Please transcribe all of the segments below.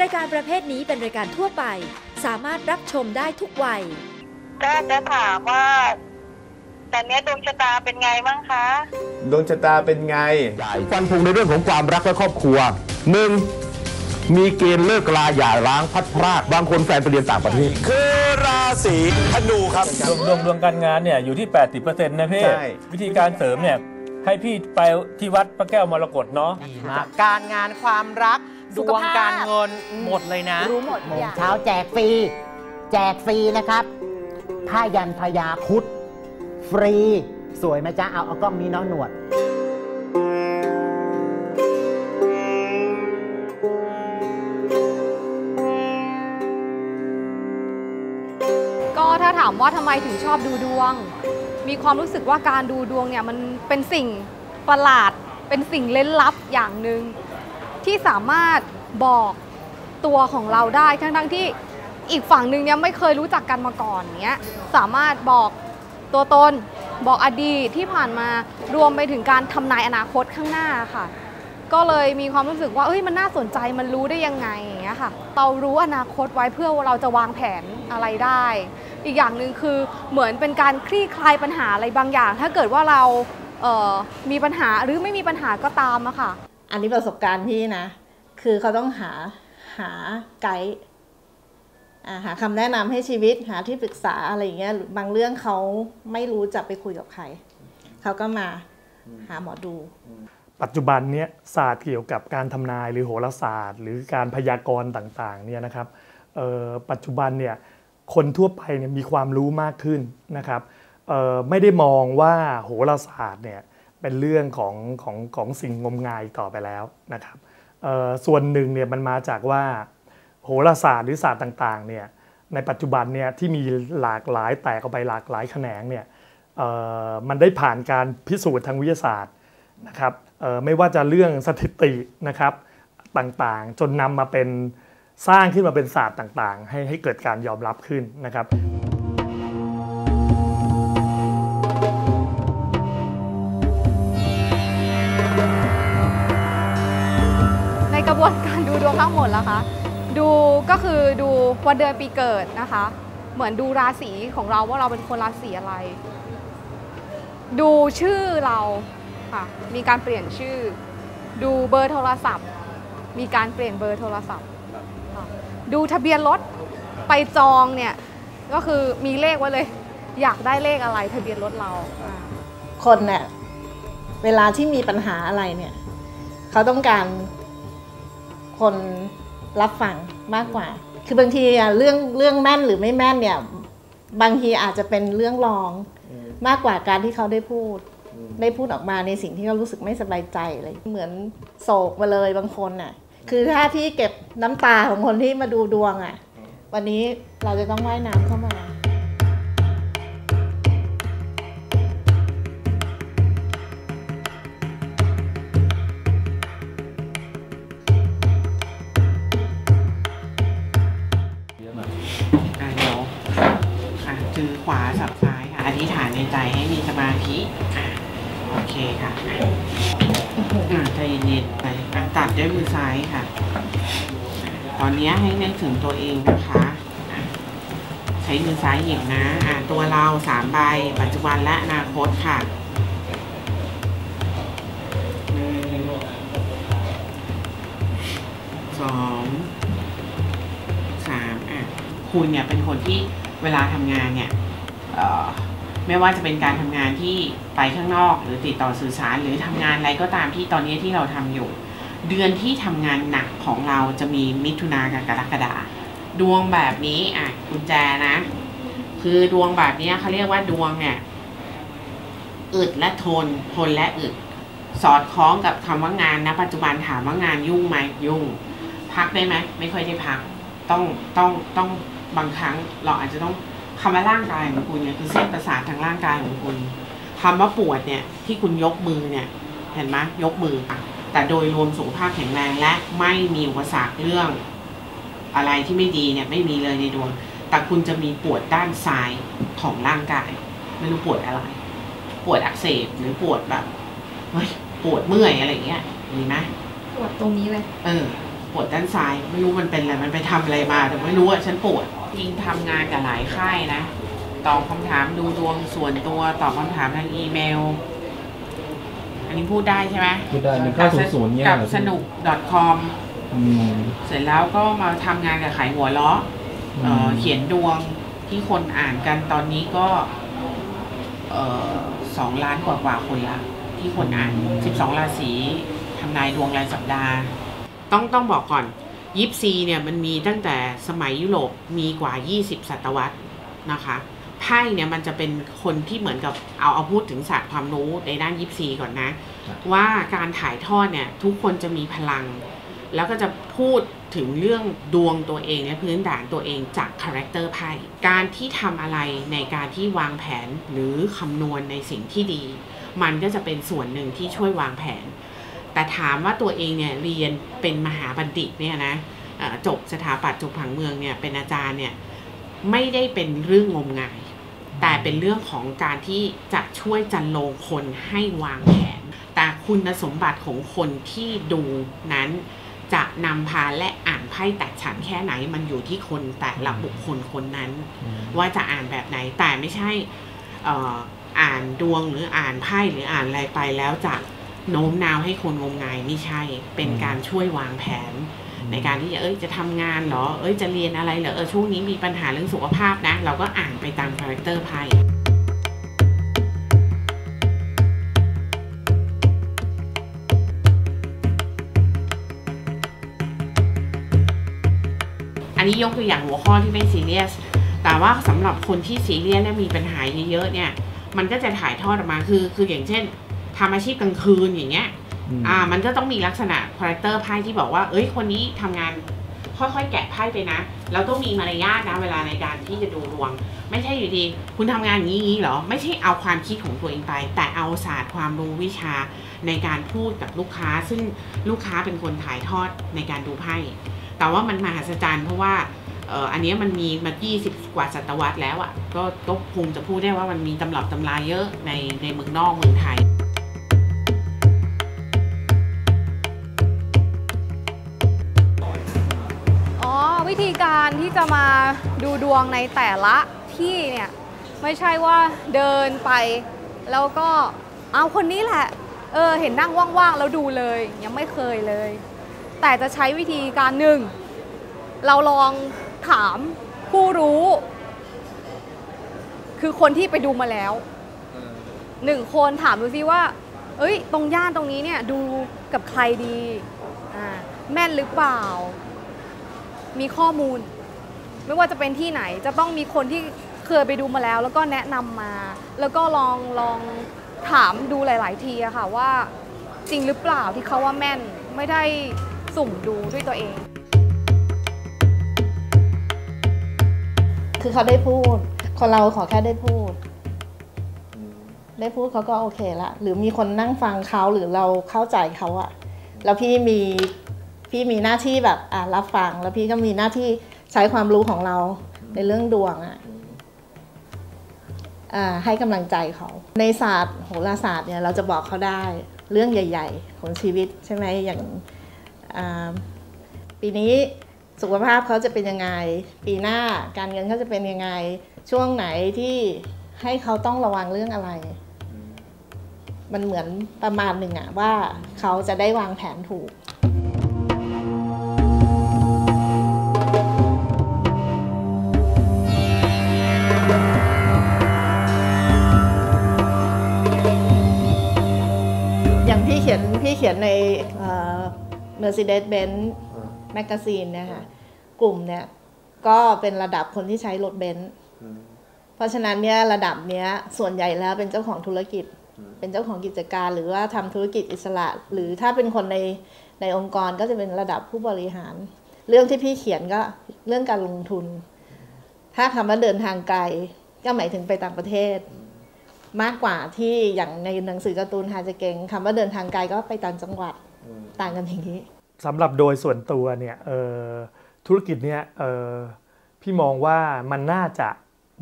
รายการประเภทนี้เป็นรายการทั่วไป สามารถรับชมได้ทุกวัยก็จะถามว่าตอนนี้ดวงชะตาเป็นไงบ้างคะดวงชะตาเป็นไงฟันธงในเรื่องของความรักและครอบครัวหนึ่งมีเกณฑ์เลิกลาหย่าร้างพัดพรากบางคนแฟนไปเรียนต่างประเทศคือราศีธนูครับดวงดวงดวงการงานเนี่ยอยู่ที่ 80%นะพี่ใช่วิธีการเสริมเนี่ยให้พี่ไปที่วัดพระแก้วมรกตเนาะดีมากการงานความรัก ดสุขวงภาพการเงินหมดเลยนะรู้หมดทุโมกงอย่างเช้าแจกฟรี แจกฟรีนะครับผ้ายันพญาครุด ฟรี สวยไหมจ๊ะ เอาเอากล้องนี้เน้องหนวดก็ถ้าถามว่าทำไมถึงชอบดูดวง มีความรู้สึกว่าการดูดวงเนี่ยมันเป็นสิ่งประหลาด เป็นสิ่งเล้นลับอย่างหนึ่งที่สามารถ บอกตัวของเราได้ทั้งๆที่อีกฝั่งหนึ่งเนี่ยไม่เคยรู้จักกันมาก่อนเนี้ยสามารถบอกตัวตนบอกอดีตที่ผ่านมารวมไปถึงการทำนายอนาคตข้างหน้าค่ะ ก็เลยมีความรู้สึกว่าเอ้ยมันน่าสนใจมันรู้ได้ยังไงอย่างเงี้ยค่ะ เรารู้อนาคตไว้เพื่อเราจะวางแผนอะไรได้ อีกอย่างหนึ่งคือเหมือนเป็นการคลี่คลายปัญหาอะไรบางอย่าง ถ้าเกิดว่าเราเอ่อมีปัญหาหรือไม่มีปัญหาก็ตามอะค่ะ อันนี้ประสบการณ์พี่นะ คือเขาต้องหาหาไกด์หาคำแนะนำให้ชีวิตหาที่ปรึกษาอะไรอย่างเงี้ยบางเรื่องเขาไม่รู้จะไปคุยกับใคร เขาก็มาหาหมอดู ปัจจุบันเนี้ยศาสตร์เกี่ยวกับการทำนายหรือโหราศาสตร์ หรือการพยากรณ์ต่างๆเนี่ยนะครับปัจจุบันเนี่ยคนทั่วไปเนี่ยมีความรู้มากขึ้นนะครับไม่ได้มองว่าโหราศาสตร์เนี่ยเป็นเรื่องของของของสิ่งงมงายต่อไปแล้วนะครับ ส่วนหนึ่งเนี่ยมันมาจากว่าโหราศาสตร์หรือศาสตร์ต่างๆเนี่ยในปัจจุบันเนี่ยที่มีหลากหลายแตกออกไปหลากหลายแขนงเนี่ยมันได้ผ่านการพิสูจน์ทางวิทยาศาสตร์นะครับไม่ว่าจะเรื่องสถิตินะครับต่างๆ จนนำมาเป็นสร้างขึ้นมาเป็นศาสตร์ต่างๆ ให้ให้เกิดการยอมรับขึ้นนะครับ ทั้งหมดแล้วคะดูก็คือดูวันเดือนปีเกิดนะคะ เหมือนดูราศีของเราว่าเราเป็นคนราศีอะไร ดูชื่อเราค่ะ มีการเปลี่ยนชื่อ ดูเบอร์โทรศัพท์ มีการเปลี่ยนเบอร์โทรศัพท์ดูทะเบียนรถไปจองเนี่ยก็คือมีเลขไว้เลย อยากได้เลขอะไรทะเบียนรถเรา คนเนี่ยเวลาที่มีปัญหาอะไรเนี่ย เขาต้องการ คนรับฟังมากกว่า คือบางทีอะเรื่องเรื่องแม่นหรือไม่แม่นเนี่ย บางทีอาจจะเป็นเรื่องรองมากกว่าการที่เขาได้พูด ได้พูดออกมาในสิ่งที่เขารู้สึกไม่สบายใจเลย เหมือนโศกมาเลยบางคนน่ะ คือถ้าพี่เก็บน้ำตาของคนที่มาดูดวงอะ วันนี้เราจะต้องว่ายน้ำเข้ามา ในใจให้มีสมาธิอะโอเคค่ะอะใจเย็นๆไปอะตัดด้วยมือซ้ายค่ะ ตอนนี้ให้นึกถึงตัวเองนะคะอะใช้มือซ้ายหยิบนะ อะตัวเราสามใบ ปัจจุบันและอนาคตค่ะหนึ่งสองสามอะ คุณเนี่ยเป็นคนที่เวลาทำงานเนี่ย เอ่อ ไม่ว่าจะเป็นการทำงานที่ไปข้างนอก หรือติดต่อสื่อสาร หรือทำงานอะไรก็ตามที่ตอนนี้ที่เราทำอยู่ เดือนที่ทำงานหนักของเราจะมีมิถุนากับกรกฎาดวงแบบนี้อะกุญแจนะ คือดวงแบบนี้เขาเรียกว่าดวงเนี่ยอึดและทน ทนและอึด สอดคล้องกับคำว่างานนะปัจจุบันถามว่างานยุ่งไหมยุ่ง พักได้ไหมไม่ค่อยได้พัก ต้องต้องต้องบางครั้งเราอาจจะต้อง คำว่าร่างกายของคุณเนี่ยคือเส้นประสาททางร่างกายของคุณคำว่าปวดเนี่ยที่คุณยกมือเนี่ยเห็นไหมยกมือ แต่โดยรวมสุขภาพแข็งแรงและไม่มีอุปสรรคเรื่อง อะไรที่ไม่ดีเนี่ยไม่มีเลยในดวง แต่คุณจะมีปวดด้านซ้ายของร่างกาย ไม่รู้ปวดอะไร ปวดอักเสบหรือปวดแบบเฮ้ยปวดเมื่อยอะไรอย่างเงี้ยมีไหมปวดตรงนี้เลย เออ ปวดด้านซ้าย ไม่รู้มันเป็นอะไร มันไปทำอะไรมา แต่ไม่รู้อะฉันปวด จริงทำงานกับหลายค่ายนะ ตอบคำถามดูดวงส่วนตัว ตอบคำถามทางอีเมล อันนี้พูดได้ใช่ไหมพูดได้1900เนี่ยกับเหรอพี่สนุก .com อืมเสร็จแล้วก็มาทำงานกับขายหัวเราะเอ่ออืมเขียนดวงที่คนอ่านกันตอนนี้ก็เอ่อสองล้านกว่ากว่าคนละ ที่คนอ่าน12ราศีทำนายดวงรายสัปดาห์ ต้องต้องบอกก่อน ยิปซีเนี่ยมันมีตั้งแต่สมัยยุโรปมีกว่า 20 ศตวรรษนะคะไพ่เนี่ยมันจะเป็นคนที่เหมือนกับเอาเอาพูดถึงศาสตร์ความรู้ในด้านยิปซีก่อนนะ ว่าการถ่ายทอดเนี่ยทุกคนจะมีพลัง แล้วก็จะพูดถึงเรื่องดวงตัวเองและพื้นฐานตัวเองจากคาแรคเตอร์ไพ่การที่ทำอะไรในการที่วางแผนหรือคำนวณในสิ่งที่ดี มันก็จะเป็นส่วนหนึ่งที่ช่วยวางแผน แต่ถามว่าตัวเองเนี่ยเรียนเป็นมหาบัณฑิตเนี่ยนะเอ่อจบสถาปัตย์จบผังเมืองเนี่ยเป็นอาจารย์เนี่ยไม่ได้เป็นเรื่องงมงาย แต่เป็นเรื่องของการที่จะช่วยจันโลงคนให้วางแผน แต่คุณสมบัติของคนที่ดูนั้นจะนำพาและอ่านไพ่แตกฉานแค่ไหนมันอยู่ที่คนแต่ละบุคคลคนนั้น ว่าจะอ่านแบบไหนแต่ไม่ใช่เอ่ออ่านดวงหรืออ่านไพ่หรืออ่านอะไรไปแล้วจะ โน้มน้าวให้คนงมงายไม่ใช่ เป็นการช่วยวางแผน ในการที่จะเอ้ยจะทำงานเหรอ เอ้ยจะเรียนอะไรเหรอเออช่วงนี้มีปัญหาเรื่องสุขภาพนะ เราก็อ่านไปตามคาแรคเตอร์ไพ่อันนี้ยกตัวอย่างหัวข้อที่ไม่ซีเรียส แต่ว่าสำหรับคนที่ซีเรียสและมีปัญหาเยอะๆเนี่ย มันก็จะถ่ายทอดออกมาคือ คืออย่างเช่น ทำอาชีพกลางคืนอย่างเงี้ยอืมอ่า มันก็ต้องมีลักษณะคาแรคเตอร์ไพ่ที่บอกว่า เอ้ย คนนี้ทำงานค่อยๆ แกะไพ่ไปนะ แล้วต้องมีมารยาทนะเวลาในการที่จะดูดวง ไม่ใช่อยู่ดี คุณทำงานอย่างนี้อย่างนี้เหรอ ไม่ใช่เอาความคิดของตัวเองไป แต่เอาศาสตร์ความรู้วิชาในการพูดกับลูกค้า ซึ่งลูกค้าเป็นคนถ่ายทอดในการดูไพ่ แต่ว่ามันมหัศจรรย์เพราะว่าเอ่ออันเนี้ยมันมีมา 20 กว่าศตวรรษแล้วอะ่ะ ก็ก็คงจะพูดได้ว่ามันมีตำรับตำราเยอะในในเมืองนอกเมืองไทย จะมาดูดวงในแต่ละที่เนี่ยไม่ใช่ว่าเดินไป แล้วก็เอาคนนี้แหละ เออเห็นนั่งว่างๆแล้วดูเลยยังไม่เคยเลย แต่จะใช้วิธีการหนึ่งเราลองถามผู้รู้ คือคนที่ไปดูมาแล้วหนึ่งคนถามดูซิว่า เอ้ย ตรงย่านตรงนี้เนี่ยดูกับใครดีอ่าแม่นหรือเปล่า มีข้อมูล ไม่ว่าจะเป็นที่ไหนจะต้องมีคนที่เคยไปดูมาแล้ว แล้วก็แนะนำมา แล้วก็ลองลองถามดูหลาย ๆ ทีอะค่ะว่าจริงหรือเปล่าที่เขาว่าแม่นไม่ได้สุ่มดูด้วยตัวเอง คือเขาได้พูด คนเราขอแค่ได้พูด ได้พูดเขาก็โอเคละหรือมีคนนั่งฟังเขาหรือเราเข้าใจเขาอะแล้วพี่มีพี่มีหน้าที่แบบอะรับฟัง แล้วพี่ก็มีหน้าที่ ใช้ความรู้ของเราในเรื่องดวงอะอ่าให้กำลังใจเขา ในศาสตร์โหราศาสตร์เนี่ยเราจะบอกเขาได้เรื่องใหญ่ ๆ ของชีวิตใช่ไหมอย่างปีนี้สุขภาพเขาจะเป็นยังไง ปีหน้าการเงินเขาจะเป็นยังไง ช่วงไหนที่ให้เขาต้องระวังเรื่องอะไร มันเหมือนประมาณหนึ่งอะว่าเขาจะได้วางแผนถูก ขียนพี่เขียนในเอ่อ Mercedes-Benz Magazine เนี่ยค่ะกลุ่มเนี่ยก็เป็นระดับคนที่ใช้รถเบนซ์เพราะฉะนั้นเนี่ยระดับเนี้ยส่วนใหญ่แล้วเป็นเจ้าของธุรกิจ เป็นเจ้าของกิจการหรือว่าทำธุรกิจอิสระ หรือถ้าเป็นคนในในองค์กรก็จะเป็นระดับผู้บริหาร เรื่องที่พี่เขียนก็เรื่องการลงทุน ถ้าคำว่าเดินทางไกลก็หมายถึงไปต่างประเทศ มากกว่าที่อย่างในหนังสือการ์ตูนหาจะเก่งคำว่าเดินทางไกลก็ไปต่างจังหวัดต่างกันอย่างนี้สำหรับโดยส่วนตัวเนี่ยเอ่อธุรกิจเนี่ยเอ่อพี่มองว่ามันน่าจะ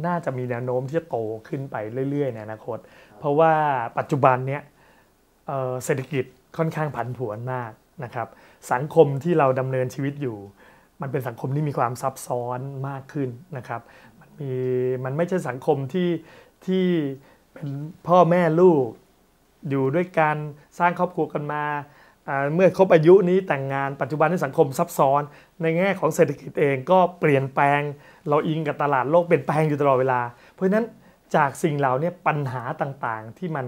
น่าจะมีแนวโน้มที่จะโตขึ้นไปเรื่อยๆในอนาคต เพราะว่าปัจจุบันเนี่ยเอ่อเศรษฐกิจค่อนข้างผันผวนมากนะครับ สังคมที่เราดำเนินชีวิตอยู่ มันเป็นสังคมที่มีความซับซ้อนมากขึ้นนะครับ มันมีมันไม่ใช่สังคมที่ที่ เป็นพ่อแม่ลูก อยู่ด้วยกันสร้างครอบครัวกันมาเมื่อครบอายุนี้แต่งงานปัจจุบันในสังคมซับซ้อน ในแง่ของเศรษฐกิจเองก็เปลี่ยนแปลง เราอิงกับตลาดโลกเปลี่ยนแปลงอยู่ตลอดเวลา เพราะฉะนั้นจากสิ่งเหล่านี้ปัญหาต่างๆที่มัน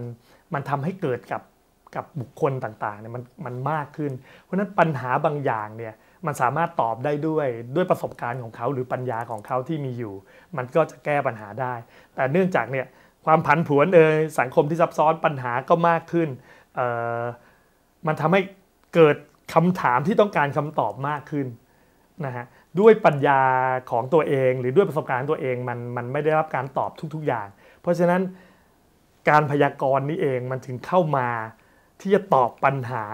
มันทำให้เกิดกับกับบุคคลต่างๆเนี่ยมันมันมากขึ้น เพราะฉะนั้นปัญหาบางอย่างเนี่ยมันสามารถตอบได้ด้วยด้วยประสบการณ์ของเขาหรือปัญญาของเขาที่มีอยู่ มันก็จะแก้ปัญหาได้ แต่เนื่องจากเนี่ย ความผันผวนเอยสังคมที่ซับซ้อนปัญหาก็มากขึ้น มันทำให้เกิดคำถามที่ต้องการคำตอบมากขึ้นนะฮะด้วยปัญญาของตัวเองหรือด้วยประสบการณ์ตัวเองมันมันไม่ได้รับการตอบทุก ๆอย่าง เพราะฉะนั้นการพยากรณ์นี้เองมันถึงเข้ามาที่จะตอบปัญหา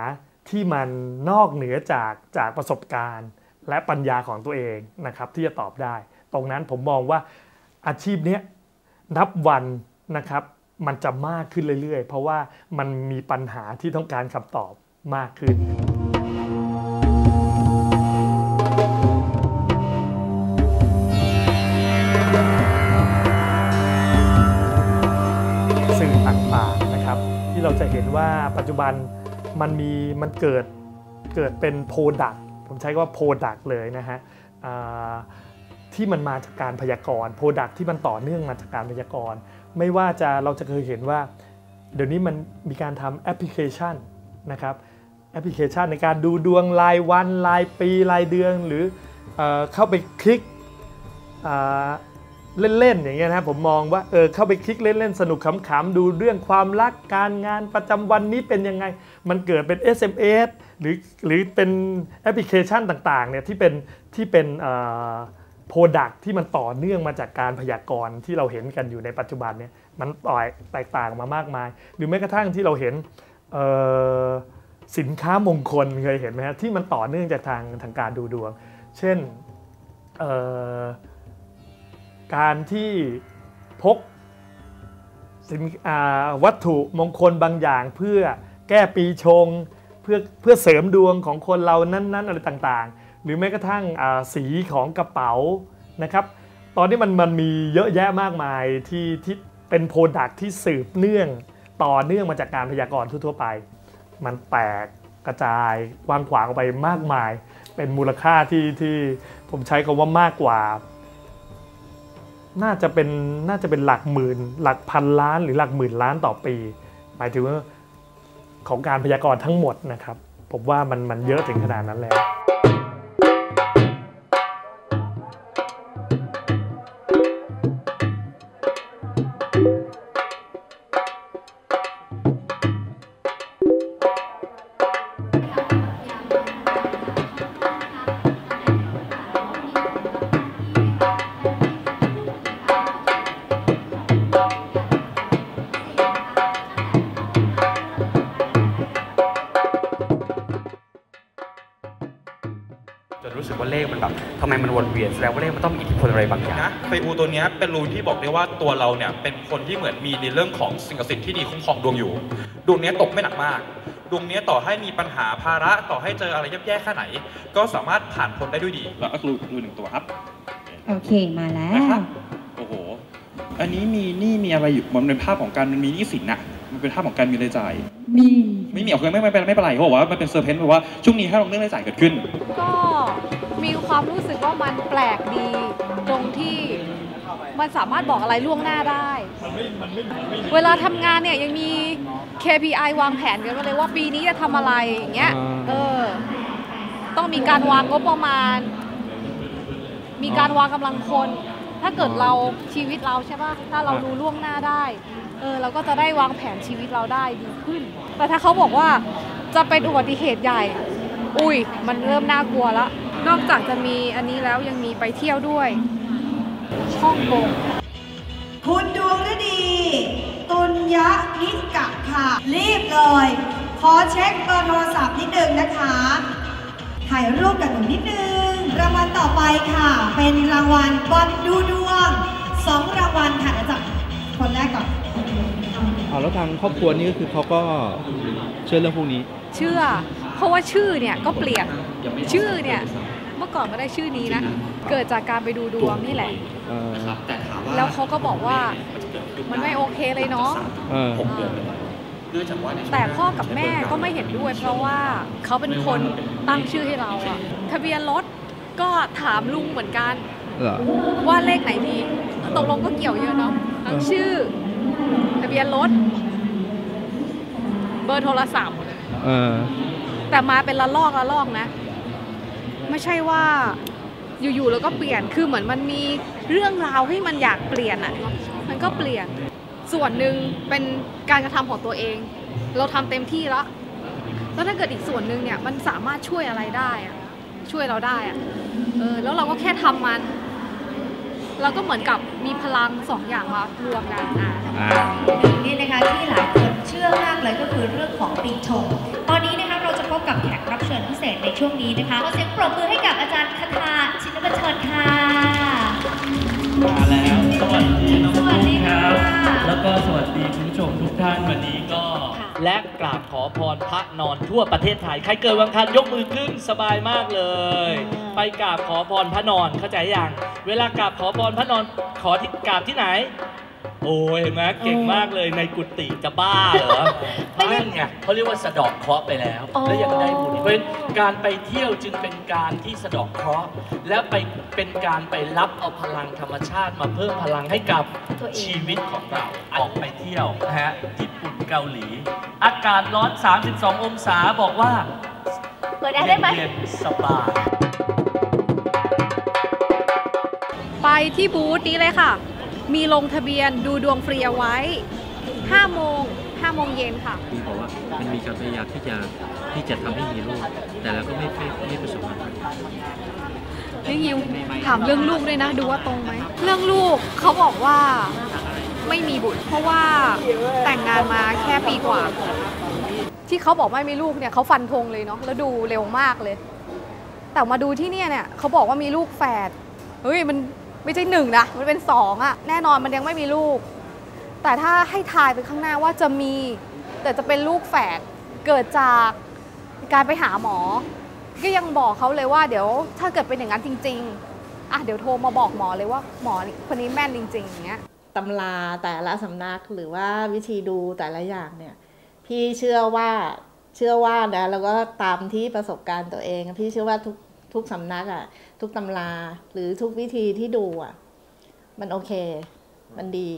ที่มันนอกเหนือจากจากประสบการณ์ และปัญญาของตัวเองนะครับที่จะตอบได้ ตรงนั้นผมมองว่าอาชีพนี้นับวัน นะครับมันจะมากขึ้นเรื่อยๆ เพราะว่ามันมีปัญหาที่ต้องการคำตอบมากขึ้น สื่อต่างๆนะครับ ที่เราจะเห็นว่าปัจจุบันมันมีมันเกิดเกิดเป็นโ r o ดักผมใช้คำว่าโ r o ดักเลยนะฮะที่มันมาจากการพยากรณ์โ r o ดักที่มันต่อเนื่องมาจากการพยากรณ์ ไม่ว่าจะเราจะเคยเห็นว่า เดี๋ยวนี้มันมีการทำแอปพลิเคชันนะครับแอปพลิเคชันในการดูดวงรายวันรายปีรายเดือนหรือเอเข้าไปคลิกเล่นๆอย่างเงี้ยนะครับผมมองว่าเออเข้าไปคลิกเล่นๆสนุกขำๆดูเรื่องความรักการงานประจำวันนี้เป็นยังไง มันเกิดเป็น SMS หรือหรือเป็นแอปพลิเคชันต่างๆเนี่ยที่เป็นที่เป็น โปรดักที่มันต่อเนื่องมาจากการพยากรณ์ที่เราเห็นกันอยู่ในปัจจุบันเนี่ยมันต่อยแตกต่างมามากมาย หรือแม้กระทั่งที่เราเห็นสินค้ามงคลเคยเห็นไหมครับที่มันต่อเนื่องจากทางทางการดูดวง เช่นการที่พกสินวัตถุมงคลบางอย่างเพื่อแก้ปีชง เพื่อเพื่อเสริมดวงของคนเรานั้นๆอะไรต่าง หรือแม้กระทั่งสีของกระเป๋านะครับ ตอนนี้มันมันมีเยอะแยะมากมายที่ที่เป็นโปรดักที่สืบเนื่องต่อเนื่องมาจากการพยากรณ์ทั่วๆไป มันแตกกระจายกว้างขวางออกไปมากมาย เป็นมูลค่าที่ที่ผมใช้คำว่ามากกว่า น่าจะเป็นน่าจะเป็นหลักหมื่น หลักพันล้านหรือหลักหมื่นล้านต่อปี หมายถึงว่าของการพยากรณ์ทั้งหมดนะครับ ผมว่ามันมันเยอะถึงขนาดนั้นแล้ว ไมมันวนเวียนแสดงว่าเลขมันต้องมีอิทธิพลอะไรบางอย่างนะไฟอูตัวเนี้ยเป็นรูนที่บอกได้ว่าตัวเราเนี่ยเป็นคนที่เหมือนมีในเรื่องของสิ่งศักดิ์สิทธิ์ที่ดีคุ้มครองดวงอยู่ดวงเนี้ยตกไม่หนักมากดวงเนี้ยต่อให้มีปัญหาภาระต่อให้เจออะไรแย่ๆแค่ไหน ก็สามารถผ่านพ้นได้ด้วยดี แล้วก็รูรูหนึ่งตัวครับ โอเคมาแล้นะวครับโอ้โห อันนี้มีหนี่มีอะไรอยู่ มันเป็นภาพของการมันมีหนี้สินอะมันเป็นภาพของการมีรายจ่าย มี ไม่มีเอาคือไม่ไม่เป็นไม่เป็นไรเขาบอกว่ามันเป็นเซอร์เพนต์เพราะว่าช่วงนี้ให้ลองเรื่องรายจ่ายเกิดขึ้นก็ มีความรู้สึกว่ามันแปลกดีตรงที่มันสามารถบอกอะไรล่วงหน้าได้ เวลาทำงานเนี่ยยังมี KPI วางแผนกันไว้เลยว่าปีนี้จะทำอะไรอย่างเงี้ย เออ ต้องมีการวางงบประมาณ มีการวางกำลังคน ถ้าเกิดเราชีวิตเราใช่ปะถ้าเรารู้ล่วงหน้าได้ เออ เราก็จะได้วางแผนชีวิตเราได้ดีขึ้น แต่ถ้าเขาบอกว่าจะเป็นอุบัติเหตุใหญ่ อุ้ย มันเริ่มน่ากลัวแล้ว นอกจากจะมีอันนี้แล้วยังมีไปเที่ยวด้วยฮ่องกงคุณดวงฤดี ตุลยะนิกะค่ะ รีบเลย ขอเช็คเบอร์โทรศัพท์นิดนึงนะคะ ถ่ายรูปกับหนูนิดนึง รางวัลต่อไปค่ะ เป็นรางวัลบอลดูดวงสองรางวัลค่ะเดี๋ยวจากคนแรกก่อนเอาแล้วทางครอบครัวนี่ก็คือเขาก็เชื่อเรื่องพวกนี้ เชื่อ เพเพราะว่าชื่อเนี่ยก็เปลี่ยน ชื่อเนี่ย เมื่อก่อนไม่ได้ชื่อนี้นะ เกิดจากการไปดูดวงนี่แหละแต่ถามว่าแล้วเขาก็บอกว่ามันไม่โอเคเลยเนาะหกเดือนเนื่องจากว่าในช่วงแต่พ่อกับแม่ก็ไม่เห็นด้วย เพราะว่าเขาเป็นคนตั้งชื่อให้เราอะทะเบียนรถก็ถามลุงเหมือนกันเหรอว่าเลขไหนดีตกลงก็เกี่ยวเยอะเนาะทั้งชื่อ ทะเบียนรถเบอร์โทรศัพท์เออแต่มาเป็นละลอกละลอกนะ ไม่ใช่ว่าอยู่ๆแล้วก็เปลี่ยนคือเหมือนมันมีเรื่องราวให้มันอยากเปลี่ยนอะมันก็เปลี่ยนส่วนหนึ่งเป็นการกระทำของตัวเอง เราทำเต็มที่แล้วแล้วถ้าเกิดอีกส่วนหนึ่งเนี่ยมันสามารถช่วยอะไรได้อะช่วยเราได้อะเออแล้วเราก็แค่ทำมัน เราก็เหมือนกับมีพลังสองอย่างมารวมกันอะหนึ่งนี่นะคะที่หลายคนเชื่อมากเลยก็คือเรื่องของปีชงตอนนี้นะคะเราจะพ บกับแขกรับเชิญพิเศษในช่วงนี้นะคะขอเสียงปรบมือให้กับอาจารย์คทาชินบัญชรค่ะ มาแล้วสวัสดีน้องสวัสดีคค่ะรับแล้วก็สวัสดีคุณผู้ชมทุกท่านวันนี้ก็ และกราบขอพรพระนอนทั่วประเทศไทย ใครเกิดวันอังคารยกมือขึ้นสบายมากเลย ไปกราบขอพรพระนอนเข้าใจยังเวลากราบขอพรพระนอนขอที่กราบที่ไหน โอ้ยเห็นไหมเก่งมากเลยในกุฏิจะบ้าเหรอนั่นไงเขาเรียกว่าสะเดอกเคราะห์ไปแล้ว แล้วยังได้บุญเพราะฉะนั้นการไปเที่ยวจึงเป็นการที่สะเดอกเคราะห์และไปเป็นการไปรับเอาพลังธรรมชาติมาเพิ่มพลังให้กับชีวิตของเราออกไปเที่ยวนะฮะญี่ปุ่นเกาหลี อากาศร้อน 32 องศาบอกว่าเปิดได้ได้ไหมเย็นๆสบายไปที่บูธนี้เลยค่ะ มีลงทะเบียนดูดวงฟรีเอาไว้ 5 โมง 5 โมงเย็นค่ะพี่บอกว่ามันมีการพยายามที่จะที่จะทำให้มีลูก แต่เราก็ไม่ไม่ไม่ประสบความสำเร็จนี่ยิวถามเรื่องลูกด้วยนะ ดูว่าตรงไหม เรื่องลูกเขาบอกว่าไม่มีบุตร เพราะว่าแต่งงานมาแค่ปีกว่า ที่เขาบอกไม่มีลูกเนี่ยเขาฟันธงเลยเนาะแล้วดูเร็วมากเลย แต่มาดูที่เนี่ยเนี่ยเขาบอกว่ามีลูกแฝดเฮ้ยมัน ไม่ใช่หนึ่งนะมันเป็นสองอะแน่นอนมันยังไม่มีลูก แต่ถ้าให้ทายไปข้างหน้าว่าจะมี แต่จะเป็นลูกแฝดเกิดจากการไปหาหมอ ก็ยังบอกเขาเลยว่าเดี๋ยวถ้าเกิดเป็นอย่างนั้นจริง ๆอะเดี๋ยวโทรมาบอกหมอเลยว่าหมอคนนี้แม่นจริงๆอย่างเงี้ยตำราแต่ละสำนักหรือว่าวิธีดูแต่ละอย่างเนี่ย พี่เชื่อว่าเชื่อว่านะแล้วก็ตามที่ประสบการณ์ตัวเอง พี่เชื่อว่าทุกทุกสำนักอะ่ะ ทุกตำราหรือทุกวิธีที่ดูอะ มันโอเค มันดี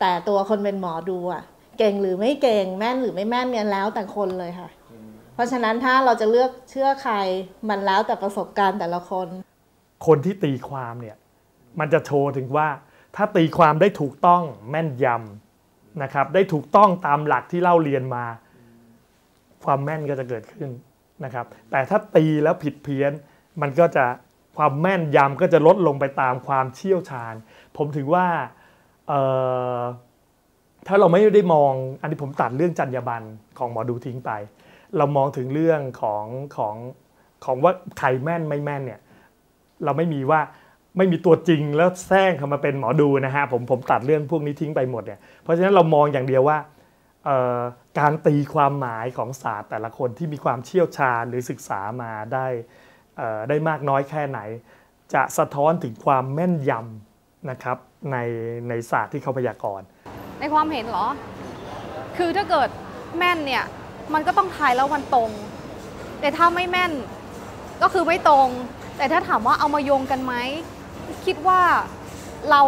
แต่ตัวคนเป็นหมอดูอะ เก่งหรือไม่เก่งแม่นหรือไม่แม่นเนี่ยแล้วแต่คนเลยค่ะ เพราะฉะนั้นถ้าเราจะเลือกเชื่อใครมันแล้วแต่ประสบการณ์แต่ละคน คนที่ตีความเนี่ย มันจะโชว์ถึงว่า ถ้าตีความได้ถูกต้องแม่นยำนะครับ ได้ถูกต้องตามหลักที่เล่าเรียนมา ความแม่นก็จะเกิดขึ้นนะครับ แต่ถ้าตีแล้วผิดเพี้ยน มันก็จะความแม่นยำก็จะลดลงไปตามความเชี่ยวชาญ ผมถือว่าถ้าเราไม่ได้มองอันนี้ผมตัดเรื่องจรรยาบรรณของหมอดูทิ้งไป เรามองถึงเรื่องของของของว่าใครแม่นไม่แม่นเนี่ยเราไม่มีว่าไม่มีตัวจริงแล้วแทรกเข้ามาเป็นหมอดูนะฮะผมผมตัดเรื่องพวกนี้ทิ้งไปหมดเนี่ยเพราะฉะนั้นเรามองอย่างเดียวว่าการตีความหมายของศาสตร์แต่ละคนที่มีความเชี่ยวชาญหรือศึกษามาได้ ได้มากน้อยแค่ไหน จะสะท้อนถึงความแม่นยำนะครับในในศาสตร์ที่เขาพยากรณ์ ในความเห็นเหรอ คือถ้าเกิดแม่นเนี่ย มันก็ต้องทายแล้วมันตรง แต่ถ้าไม่แม่นก็คือไม่ตรง แต่ถ้าถามว่าเอามาโยงกันไหม คิดว่าเรา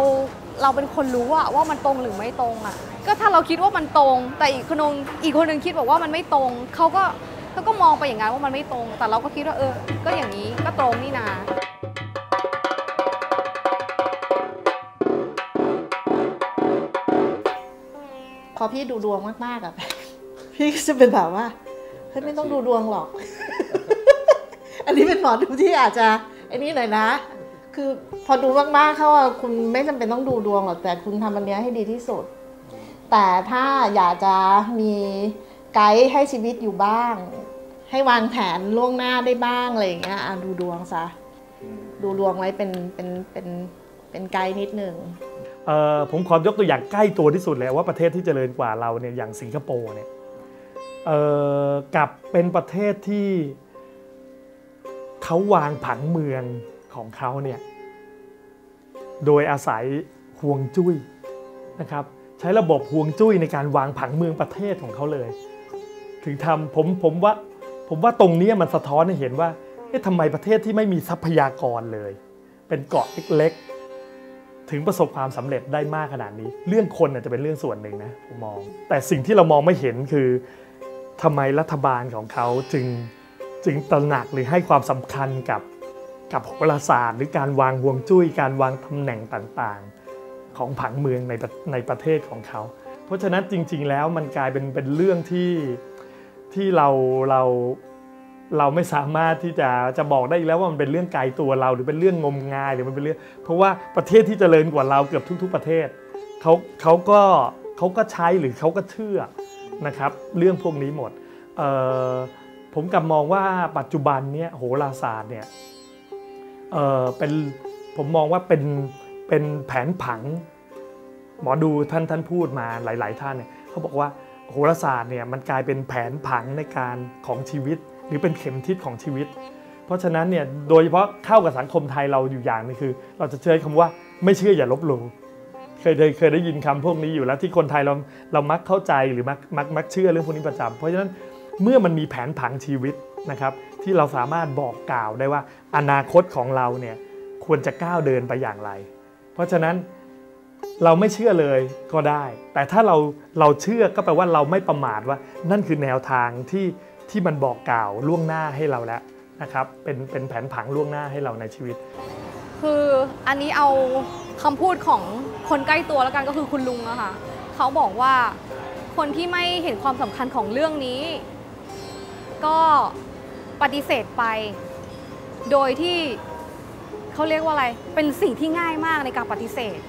เราเป็นคนรู้อะว่ามันตรงหรือไม่ตรงอะก็ถ้าเราคิดว่ามันตรง แต่อีกคนนึงอีกคนนึงคิดบอกว่ามันไม่ตรงเขาก็ เขาก็มองไปอย่างนั้นว่ามันไม่ตรง แต่เราก็คิดว่าเออ ก็อย่างนี้ก็ตรงนี่นาพอพี่ดูดวงมากๆอะพี่ก็จะเป็นแบบว่าเฮ้ยไม่ต้องดูดวงหรอก อันนี้เป็นหมอดูที่อาจจะไอ้นี่หน่อยนะ คือพอดูมากๆเข้าคุณไม่จำเป็นต้องดูดวงหรอกแต่คุณทำอันเนี้ยให้ดีที่สุด แต่ถ้าอยากจะมี ไกด์ให้ชีวิตอยู่บ้าง ให้วางแผนล่วงหน้าได้บ้างอะไรอย่างเงี้ยอะดูดวงซะดูดวงไว้เป็นเป็นเป็นเป็นไกด์นิดหนึงเอ่อผมขอยกตัวอย่างใกล้ตัวที่สุดเลยว่าประเทศที่เจริญกว่าเราเนี่ยอย่างสิงคโปร์เนี่ยเอ่อกับเป็นประเทศที่เขาวางผังเมืองของเขาเนี่ยโดยอาศัยห่วงจุ้ยนะครับใช้ระบบห่วงจุ้ยในการวางผังเมืองประเทศของเขาเลย ถึงทำผมผมว่าผมว่าตรงนี้มันสะท้อนให้เห็นว่าเอ๊ะทำไมประเทศที่ไม่มีทรัพยากรเลย เป็นเกาะเล็กๆ ถึงประสบความสำเร็จได้มากขนาดนี้ เรื่องคนอาจจะเป็นเรื่องส่วนหนึ่งนะผมมอง แต่สิ่งที่เรามองไม่เห็นคือทำไมรัฐบาลของเขาจึงจึงตระหนักหรือให้ความสำคัญกับกับโหราศาสตร์ หรือการวางห่วงจุ้ย การวางตำแหน่งต่างๆ ของผังเมืองในในประเทศของเขา เพราะฉะนั้นจริง ๆ แล้วมันกลายเป็นเป็นเรื่องที่ ที่เราเราเราไม่สามารถที่จะจะบอกได้อีกแล้วว่ามันเป็นเรื่องไกลตัวเรา หรือเป็นเรื่องงมงายหรือมันเป็นเรื่อง เพราะว่าประเทศที่เจริญกว่าเราเกือบทุก ๆ ประเทศเขาเขาก็เขาก็ใช้หรือเขาก็เชื่อนะครับเรื่องพวกนี้หมดผมกลับมองว่าปัจจุบันเนี่ยโหราศาสตร์เนี่ยเเป็นผมมองว่าเป็นเป็นแผนผัง หมอดูท่านท่านพูดมาหลาย ๆ ท่านเนี่ยเขาบอกว่า โหราศาสตร์เนี่ยมันกลายเป็นแผนผังในการของชีวิต หรือเป็นเข็มทิศของชีวิต เพราะฉะนั้นเนี่ยโดยเฉพาะเข้ากับสังคมไทยเราอยู่อย่างนึงคือ เราจะใช้คำว่าไม่เชื่ออย่าลบหลู่เคยเคยได้ยินคำพวกนี้อยู่แล้วที่คนไทยเราเรามักเข้าใจหรือมักมักมักเชื่อเรื่องพวกนี้ประจำเพราะฉะนั้นเมื่อมันมีแผนผังชีวิตนะครับ ที่เราสามารถบอกกล่าวได้ว่าอนาคตของเราเนี่ยควรจะก้าวเดินไปอย่างไร เพราะฉะนั้น เราไม่เชื่อเลยก็ได้ แต่ถ้าเราเราเชื่อก็แปลว่าเราไม่ประมาทว่า นั่นคือแนวทางที่ที่มันบอกกล่าวล่วงหน้าให้เราแล้วนะครับ เป็นเป็นแผนผังล่วงหน้าให้เราในชีวิต คืออันนี้เอาคำพูดของคนใกล้ตัวแล้วกันก็คือคุณลุงอะค่ะเขาบอกว่าคนที่ไม่เห็นความสำคัญของเรื่องนี้ ก็ปฏิเสธไป โดยที่เขาเรียกว่าอะไร เป็นสิ่งที่ง่ายมากในการปฏิเสธ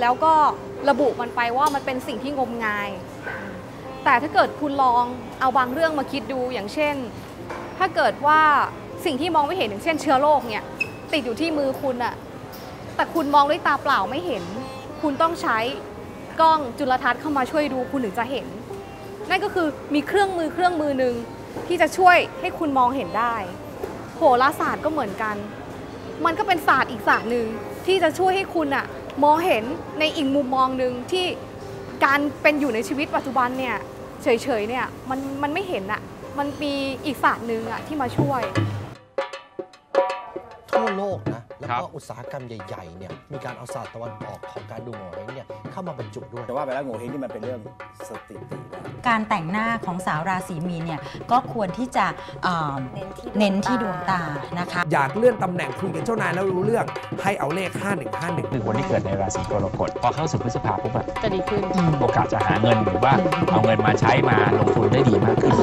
แล้วก็ระบุมันไปว่ามันเป็นสิ่งที่งมงาย แต่ถ้าเกิดคุณลองเอาบางเรื่องมาคิดดูอย่างเช่น ถ้าเกิดว่าสิ่งที่มองไม่เห็นอย่างเช่น เชื้อโรคเนี่ยติดอยู่ที่มือคุณอะแต่คุณมองด้วยตาเปล่าไม่เห็น คุณต้องใช้กล้องจุลทรรศน์เข้ามาช่วยดูคุณถึงจะเห็น นั่นก็คือมีเครื่องมือเครื่องมือหนึ่งที่จะช่วยให้คุณมองเห็นได้ โหราศาสตร์ก็เหมือนกัน มันก็เป็นศาสตร์อีกศาสตร์หนึ่งที่จะช่วยให้คุณอะ มองเห็นในอีกมุมมองหนึ่งที่การเป็นอยู่ในชีวิตปัจจุบันเนี่ยเฉยๆเนี่ยมันมันไม่เห็นอะมันมีอีกศาสตร์หนึ่งอะที่มาช่วย ทั่วโลกนะ แล้วก็อุตสาหกรรมใหญ่ๆเนี่ยมีการเอาศาสตร์ตะวันออกของการดูโงเห้งเนี่ยเข้ามาบรรจุด้วยแต่ว่าไปแล้วโงเห้งนี่มันเป็นเรื่องสถิตินะการแต่งหน้าของสาวราศีมีนเนี่ยก็ควรที่จะเอ่อเน้นที่ดวงตานะคะ อยากเลื่อนตำแหน่งคุยกับเจ้านายแล้วรู้เรื่องให้เอาเลข 5151คือคนที่เกิดในราศีกรกฎพอเข้าสู่พฤษภาปุ๊บอะจะดีขึ้นโอกาสจะหาเงินหรือว่าเอาเงินมาใช้มาลงทุนได้ดีมากขึ้น